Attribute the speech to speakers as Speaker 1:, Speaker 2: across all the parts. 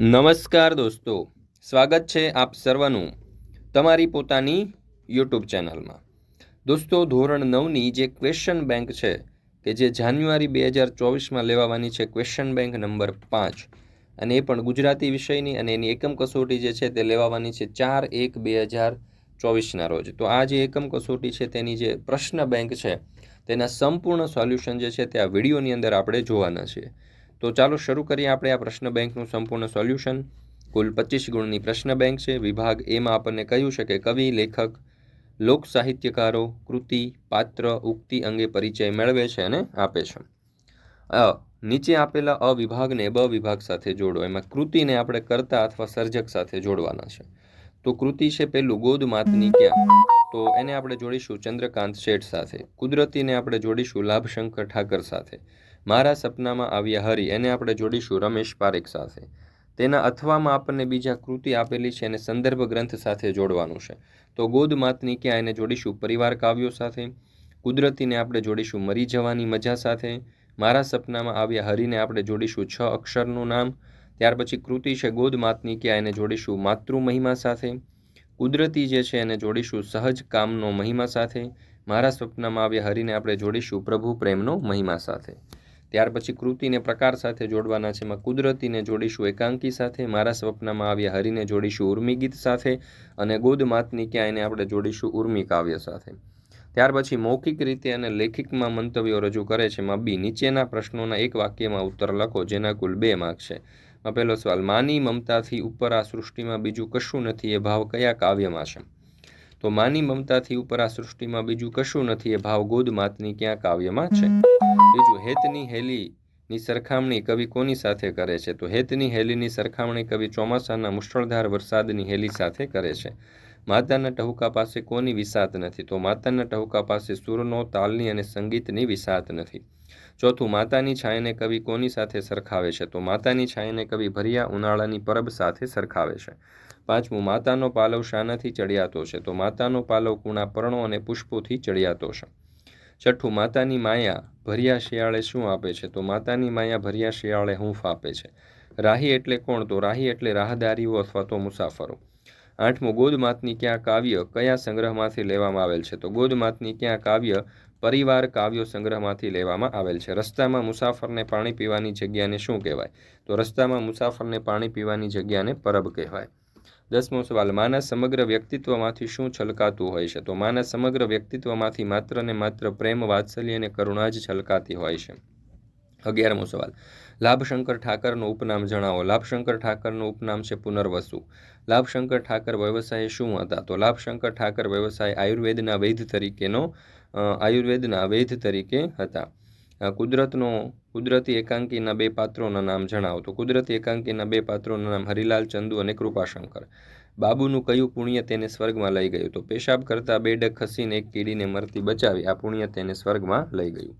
Speaker 1: નમસ્કાર દોસ્તો, સ્વાગત છે આપ સર્વનું તમારી પોતાની યુટ્યુબ ચેનલમાં. દોસ્તો, ધોરણ નવની જે ક્વેશ્ચન બેંક છે, કે જે જાન્યુઆરી બે હજાર ચોવીસમાં લેવાવાની છે ક્વેશ્ચન બેંક નંબર પાંચ, અને એ પણ ગુજરાતી વિષયની અને એની એકમ કસોટી જે છે તે લેવાવાની છે ચાર એક બે હજાર ચોવીસના રોજ. તો આ જે એકમ કસોટી છે તેની જે પ્રશ્ન બેંક છે, તેના સંપૂર્ણ સોલ્યુશન જે છે તે આ વિડીયોની અંદર આપણે જોવાના છીએ. તો ચાલો શરૂ કરીએ આપણે આ પ્રશ્ન બેંકનું સંપૂર્ણ સોલ્યુશન. કુલ પચીસ ગુણની પ્રશ્ન બેંક છે. વિભાગ એમાં આપણને કહ્યું છે કે કવિ, લેખક, લોક સાહિત્યકારો, કૃતિ, પાત્ર, ઉક્તિ અંગે પરિચય મેળવે છે અને આપે છે. નીચે આપેલા અ બ વિભાગ સાથે જોડો. એમાં કૃતિને આપણે કરતા અથવા સર્જક સાથે જોડવાના છે. તો કૃતિ છે પેલું ગોદ માતની ક્યાં? તો એને આપણે જોડીશું ચંદ્રકાંત શેઠ સાથે. કુદરતીને આપણે જોડીશું લાભશંકર ઠાકર સાથે. મારા સપનામાં આવ્યા હરી, એને આપણે જોડીશું રમેશ પારેખ સાથે. તેના અથવામાં આપણને બીજા કૃતિ આપેલી છે, એને સંદર્ભ ગ્રંથ સાથે જોડવાનું છે. તો ગોદ માતની ક્યાં એને જોડીશું? પરિવાર કાવ્યો સાથે. કુદરતીને આપણે જોડીશું મરી જવાની મજા સાથે. મારા સપનામાં આવ્યા હરીને આપણે જોડીશું છ અક્ષરનું નામ. ત્યાર પછી કૃતિ છે ગોદ માતની ક્યાં એને જોડીશું? માતૃ મહિમા સાથે. કુદરતી જે છે એને જોડીશું સહજ કામનો મહિમા સાથે. મારા સપનામાં આવ્યા હરીને આપણે જોડીશું પ્રભુ પ્રેમનો મહિમા સાથે. ત્યાર પછી કૃતિને પ્રકાર સાથે જોડવાના છે. એમાં કુદરતીને જોડીશું, એકાંકી સાથે, મારા સ્વપ્નમાં આવ્યા હરિને જોડીશું, ઉર્મી ગીત સાથે અને ગોદ માતની ક્યાં એને આપણે જોડીશું, ઉર્મી કાવ્ય સાથે. ત્યાર પછી મૌખિક રીતે અને લેખિકમાં મંતવ્યો રજૂ કરે છે. એમાં બી નીચેના પ્રશ્નોના એક વાક્યમાં ઉત્તર લખો, જેના કુલ બે માર્ક છે. માં પહેલો સવાલ, માની મમતાથી ઉપર આ સૃષ્ટિમાં બીજું કશું નથી, એ ભાવ કયા કાવ્યમાં છે? તો માની મમતાથી ઉપર આ સૃષ્ટિમાં બીજું કશું નથી, એ ભાવ ગોદ માતની ક્યાં કાવ્યમાં છે? બીજું હેતની હેલીની સરખામણી કવિ કોની સાથે કરે છે? તો હેતની હેલીની સરખામણી કવિ ચોમાસાના મુશળધાર વરસાદની હેલી સાથે કરે છે. માતાના ટહુકા પાસે કોની વિસાત નથી? તો માતાના ટહુકા પાસે સુરનો, તાલની અને સંગીતની વિસાત નથી. ચોથું, માતાની છાયાને કવિ કોની સાથે સરખાવે છે? તો માતાની છાયાને કવિ ભર્યા ઉનાળાની પરબ સાથે સરખાવે છે. પાંચમું માતાનો પાલવ શાનાથી ચડિયાતો છે. તો માતાનો પાલવ કુણા પર્ણો અને પુષ્પોથી ચડિયાતો છે. છઠ્ઠું, માતાની માયા ભર્યા શિયાળે શું આપે છે? તો માતાની માયા ભર્યા શિયાળે હૂંફ આપે છે. રાહી એટલે કોણ? તો રાહી એટલે રાહદારીઓ અથવા તો મુસાફરો. આઠમું ગોદમાતની ક્યાં કાવ્ય કયા સંગ્રહમાંથી લેવામાં આવેલ છે? તો ગોદમાતની ક્યાં કાવ્ય પરિવાર કાવ્યો સંગ્રહમાંથી લેવામાં આવેલ છે. રસ્તામાં મુસાફરને પાણી પીવાની જગ્યાને શું કહેવાય? તો રસ્તામાં મુસાફરને પાણી પીવાની જગ્યાને પરબ કહેવાય. દસમો સવાલ માના સમગ્ર વ્યક્તિત્વમાંથી શું છલકાતું હોય છે? તો માના સમગ્ર વ્યક્તિત્વમાંથી માત્ર ને માત્ર પ્રેમ, વાત્સલ્ય અને કરુણા જ છલકાતી હોય છે. અગિયારમો સવાલ, લાભશંકર ઠાકરનું ઉપનામ જણાવો. લાભશંકર ઠાકરનું ઉપનામ છે પુનર્વસુ. લાભશંકર ઠાકર વ્યવસાય શું હતા? તો લાભશંકર ઠાકર વ્યવસાય આયુર્વેદના વૈધ તરીકેનો આયુર્વેદના વૈધ તરીકે હતા. કુદરતનો કુદરતી એકાંકીના બે પાત્રોના નામ જણાવો. તો કુદરતી એકાંકીના બે પાત્રોના નામ હરિલાલ, ચંદુ અને કૃપાશંકર. બાબુનું કયું પુણ્ય તેને સ્વર્ગમાં લઈ ગયું? તો પેશાબ કરતા બે ડગ ખસીને એક કીડીને મરતી બચાવી આ પુણ્ય તેને સ્વર્ગમાં લઈ ગયું.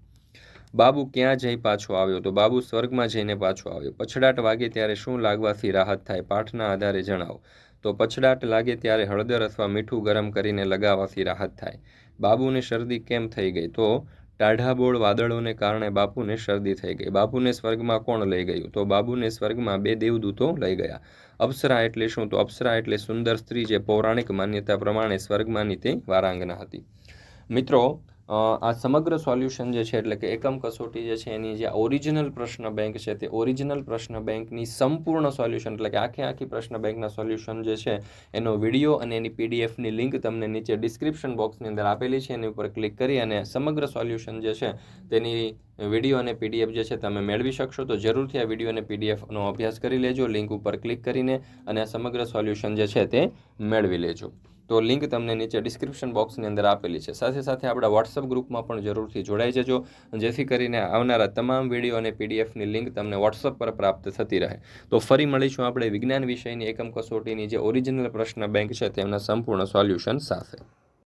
Speaker 1: બાબુ ક્યાં જઈ પાછો આવ્યો? તો બાબુ સ્વર્ગમાં જઈને પાછો આવ્યો. પછડાટ વાગે ત્યારે શું લાગવાથી રાહત થાય પાઠના આધારે જણાવો. તો પછડાટ લાગે ત્યારે હળદર અથવા મીઠું ગરમ કરીને લગાવવાથી રાહત થાય. બાબુને શરદી કેમ થઈ ગઈ? તો ટાઢાબોળ વાદળોને કારણે બાપુને શરદી થઈ ગઈ. બાપુને સ્વર્ગમાં કોણ લઈ ગયું? તો બાબુને સ્વર્ગમાં બે દેવદૂતો લઈ ગયા. અપ્સરા એટલે શું? તો અપ્સરા એટલે સુંદર સ્ત્રી જે પૌરાણિક માન્યતા પ્રમાણે સ્વર્ગમાંની તે વારાંગના હતી. મિત્રો આ સમગ્ર સોલ્યુશન જે છે, એટલે કે એકમ કસોટી જે છે, એની જે ઓરિજિનલ પ્રશ્ન બેંક છે, તે ઓરિજિનલ પ્રશ્ન બેંકની સંપૂર્ણ સોલ્યુશન, એટલે કે આખી આખી પ્રશ્ન બેંકના સોલ્યુશન જે છે, એનો વીડિયો અને એની પીડીએફની લિંક તમને નીચે ડિસ્ક્રિપ્શન બોક્સની અંદર આપેલી છે, એની ઉપર ક્લિક કરી અને સમગ્ર સોલ્યુશન જે છે, તેની વીડિયો અને પીડીએફ જે છે, તમે મેળવી શકશો. તો જરૂરથી આ વીડિયો અને પીડીએફનો અભ્યાસ કરી લેજો, લિંક ઉપર ક્લિક કરીને અને આ સમગ્ર સોલ્યુશન જે છે, તે મેળવી લેજો. તો લિંક તમને નીચે ડિસ્ક્રિપ્શન બોક્સની અંદર આપેલી છે. સાથે સાથે આપણા વોટ્સઅપ ગ્રુપમાં પણ જરૂરથી જોડાઈ જજો, જેથી કરીને આવનારા તમામ વીડિયો અને પીડીએફની લિંક તમને વોટ્સઅપ પર પ્રાપ્ત થતી રહે. તો ફરી મળીશું આપણે વિજ્ઞાન વિષયની એકમ કસોટીની જે ઓરિજિનલ પ્રશ્ન બેંક છે તેમના સંપૂર્ણ સોલ્યુશન સાથે.